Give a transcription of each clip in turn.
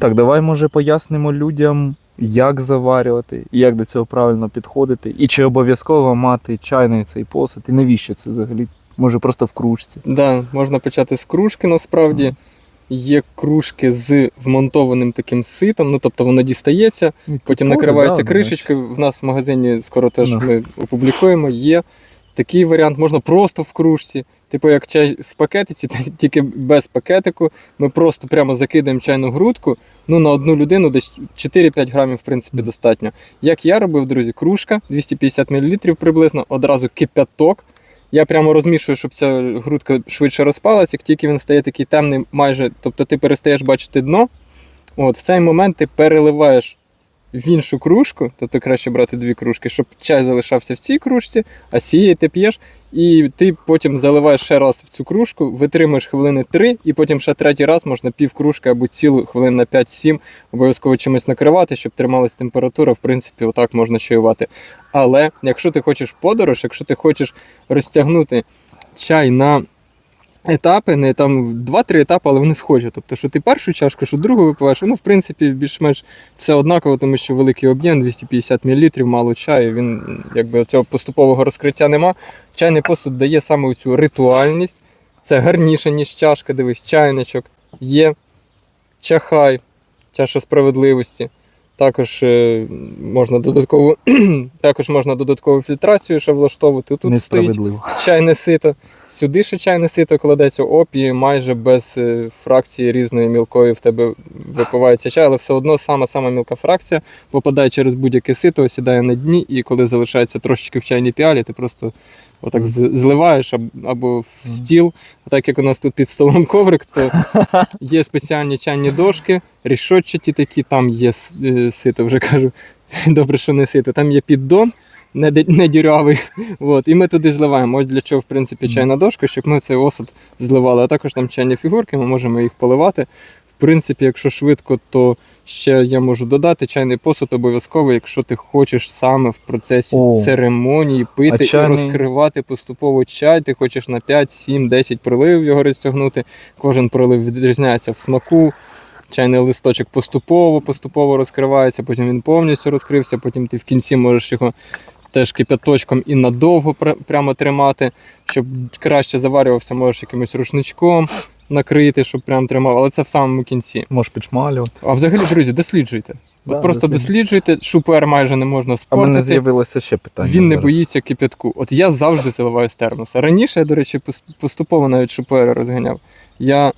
Так, давай може пояснимо людям, як заварювати, і як до цього правильно підходити, і чи обов'язково мати чайний цей посуд, і навіщо це взагалі? Може просто в кружці. Да, можна почати з кружки насправді. Є кружки з вмонтованим таким ситом, ну тобто воно дістається, потім накривається кришечкою. В нас в магазині скоро теж Ну. ми опублікуємо. Є такий варіант, можна просто в кружці. Типу як чай в пакетиці, тільки без пакетику. Ми просто прямо закидаємо чайну грудку. Ну на одну людину десь 4-5 грамів, в принципі, достатньо. Як я робив, друзі, кружка 250 мл приблизно, одразу кипяток. Я прямо розмішую, щоб ця грудка швидше розпалась. Як тільки він стає такий темний, майже, тобто ти перестаєш бачити дно. От, в цей момент ти переливаєш в іншу кружку, тобто краще брати дві кружки, щоб чай залишався в цій кружці, а з цієї ти п'єш, і ти потім заливаєш ще раз в цю кружку, витримуєш хвилини 3, і потім ще третій раз можна пів кружки або цілу хвилин на 5-7 обов'язково чимось накривати, щоб трималась температура. В принципі, отак можна чаювати. Але якщо ти хочеш подорож, якщо ти хочеш розтягнути чай на етапи, не там 2-3 етапи, але вони схожі. Тобто, що ти першу чашку, що другу випиваєш, ну, в принципі, більш-менш все однаково, тому що великий об'єм 250 мл, мало чаю. Він якби цього поступового розкриття нема. Чайний посуд дає саме цю ритуальність. Це гарніше, ніж чашка, дивись, чайничок. Є чахай, чаша справедливості. Також е, можна додаткову, також можна додаткову фільтрацію ще влаштовувати. Тут стоїть чайне сито. Сюди ще чайне сито кладеться опії, майже без е, фракції різної мілкої в тебе випивається чай, але все одно сама сама мілка фракція попадає через будь-яке сито, осідає на дні, і коли залишається трошечки в чайній піалі, ти просто отак зливаєш або в стіл. А так як у нас тут під столом коврик, то є спеціальні чайні дошки, рішотчаті такі, там є е, сито, вже кажу. Добре, що не сито. Там є піддон, не, не дірявий. От, і ми туди зливаємо. Ось для чого, в принципі, чайна дошка, щоб ми цей осад зливали. А також там чайні фігурки, ми можемо їх поливати. В принципі, якщо швидко, то ще я можу додати чайний посуд обов'язково, якщо ти хочеш саме в процесі О. церемонії пити чайний- і розкривати поступово чай. Ти хочеш на 5, 7, 10 проливів його розтягнути. Кожен пролив відрізняється в смаку. Чайний листочок поступово, поступово розкривається, потім він повністю розкрився, потім ти в кінці можеш його теж кипяточком і надовго прямо тримати, щоб краще заварювався, можеш якимось рушничком накрити, щоб прям тримав, але це в самому кінці. Можеш підшмалювати. А взагалі, друзі, досліджуйте. От Да, просто досліджуйте, шупер майже не можна А мене з'явилося ще питання. Він не зараз. боїться кипятку. От я завжди заливаю з термоса. Раніше я, до речі, поступово навіть шупери розганяв. Я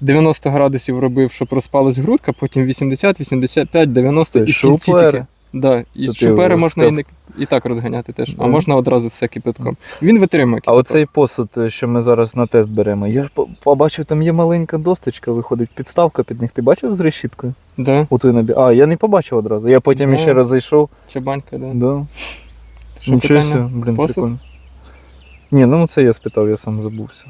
90 градусів робив, щоб розпалась грудка, потім 80, 85, 90 Це і шупери? Да, і То ти шупери можна і, не, і так розганяти теж, а Да. можна одразу все кипятком. Він витримує А кипяток. оцей посуд, е, що ми зараз на тест беремо, я ж по- побачив, там є маленька досточка, виходить, підставка під них. Ти бачив з решіткою? Да, У той набі... А, я не побачив одразу. Я потім Да. ще раз зайшов. чабанька, да. Да. Що Нічого питання? себе, блін, Посуд? прикольно. Ні, ну це я спитав, я сам забувся.